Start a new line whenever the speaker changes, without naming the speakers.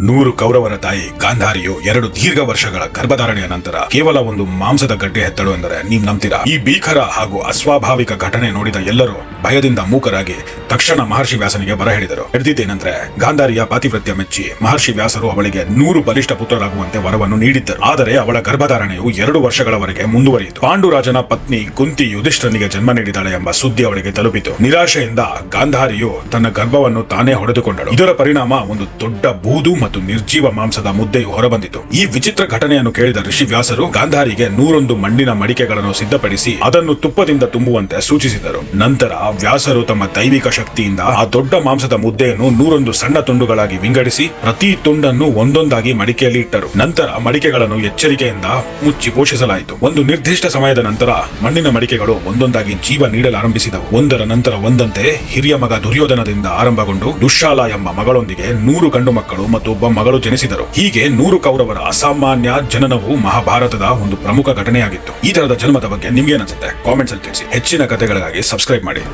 ನೂರು ಕೌರವರ ತಾಯಿ ಗಾಂಧಾರಿಯು ಎರಡು ದೀರ್ಘ ವರ್ಷಗಳ ಗರ್ಭಧಾರಣೆಯ ನಂತರ ಕೇವಲ ಒಂದು ಮಾಂಸದ ಗಡ್ಡೆ ಹೆತ್ತಳು ಎಂದರೆ ನೀವು ನಂಬ್ತೀರಾ? ಈ ಭೀಕರ ಹಾಗೂ ಅಸ್ವಾಭಾವಿಕ ಘಟನೆ ನೋಡಿದ ಎಲ್ಲರೂ ಭಯದಿಂದ ಮೂಕರಾಗಿ ತಕ್ಷಣ ಮಹರ್ಷಿ ವ್ಯಾಸನಿಗೆ ಬರ ಹೇಳಿದರು. ಹಿಡಿದಿದ್ದೇನೆಂದ್ರೆ ಗಾಂಧಾರಿಯ ಪಾತಿವೃತ್ಯ ಮೆಚ್ಚಿ ಮಹರ್ಷಿ ವ್ಯಾಸರು ಅವಳಿಗೆ ನೂರು ಬಲಿಷ್ಠ ಪುತ್ರರಾಗುವಂತೆ ವರವನ್ನು ನೀಡಿದ್ದರು. ಆದರೆ ಅವಳ ಗರ್ಭಧಾರಣೆಯು ಎರಡು ವರ್ಷಗಳವರೆಗೆ ಮುಂದುವರಿಯಿತು. ಪಾಂಡುರಾಜನ ಪತ್ನಿ ಕುಂತಿ ಯುಧಿಷ್ಠನಿಗೆ ಜನ್ಮ ನೀಡಿದಾಳೆ ಎಂಬ ಸುದ್ದಿ ಅವಳಿಗೆ ತಲುಪಿತು. ನಿರಾಶೆಯಿಂದ ಗಾಂಧಾರಿಯು ತನ್ನ ಗರ್ಭವನ್ನು ತಾನೇ ಹೊಡೆದುಕೊಂಡಳು. ಇದರ ಪರಿಣಾಮ ಒಂದು ದೊಡ್ಡ ಬೂದು ಮತ್ತು ನಿರ್ಜೀವ ಮಾಂಸದ ಮುದ್ದೆಯು ಹೊರಬಂದಿತು. ಈ ವಿಚಿತ್ರ ಘಟನೆಯನ್ನು ಕೇಳಿದ ಋಷಿ ವ್ಯಾಸರು ಗಾಂಧಾರಿಗೆ ನೂರೊಂದು ಮಣ್ಣಿನ ಮಡಿಕೆಗಳನ್ನು ಸಿದ್ಧಪಡಿಸಿ ಅದನ್ನು ತುಪ್ಪದಿಂದ ತುಂಬುವಂತೆ ಸೂಚಿಸಿದರು. ನಂತರ ವ್ಯಾಸರು ತಮ್ಮ ದೈವಿಕ ಶಕ್ತಿಯಿಂದ ಆ ದೊಡ್ಡ ಮಾಂಸದ ಮುದ್ದೆಯನ್ನು ನೂರೊಂದು ಸಣ್ಣ ತುಂಡುಗಳಾಗಿ ವಿಂಗಡಿಸಿ ಪ್ರತಿ ತುಂಡನ್ನು ಒಂದೊಂದಾಗಿ ಮಡಿಕೆಯಲ್ಲಿ ಇಟ್ಟರು. ನಂತರ ಮಡಿಕೆಗಳನ್ನು ಎಚ್ಚರಿಕೆಯಿಂದ ಮುಚ್ಚಿ ಪೋಷಿಸಲಾಯಿತು. ಒಂದು ನಿರ್ದಿಷ್ಟ ಸಮಯದ ನಂತರ ಮಣ್ಣಿನ ಮಡಿಕೆಗಳು ಒಂದೊಂದಾಗಿ ಜೀವ ನೀಡಲಾರಂಭಿಸಿದವು ಒಂದರ ನಂತರ ಒಂದಂತೆ ಹಿರಿಯ ಮಗ ದುರ್ಯೋಧನದಿಂದ ಆರಂಭಗೊಂಡು ದುಶ್ಶಾಲ ಎಂಬ ಮಗಳೊಂದಿಗೆ ನೂರು ಗಂಡು ಮಕ್ಕಳು ಮತ್ತು ಒಬ್ಬ ಮಗಳು ಜನಿಸಿದರು. ಹೀಗೆ ನೂರು ಕೌರವರ ಅಸಾಮಾನ್ಯ ಜನನವು ಮಹಾಭಾರತದ ಒಂದು ಪ್ರಮುಖ ಘಟನೆಯಾಗಿತ್ತು. ಈ ತರದ ಜನ್ಮದ ಬಗ್ಗೆ ನಿಮ್ಗೇನನ್ಸುತ್ತೆ? ಕಾಮೆಂಟ್ಸ್ ಅಲ್ಲಿ ತಿಳಿಸಿ. ಹೆಚ್ಚಿನ ಕಥೆಗಳಿಗಾಗಿ ಸಬ್ಸ್ಕ್ರೈಬ್ ಮಾಡಿ.